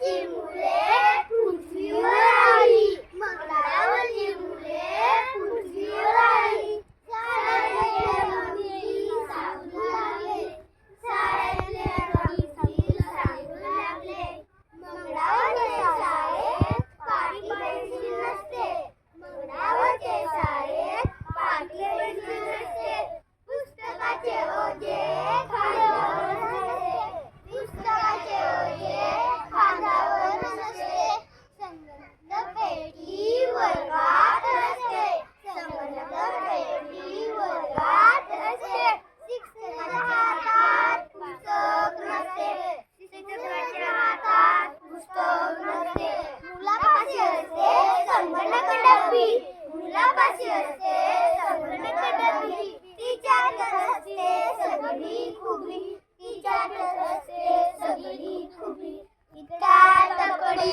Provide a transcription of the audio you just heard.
第五名 पाशी असते संगणकट असते सगळी खुबी तिच्या असते सगळी खुबी. इतका तकडे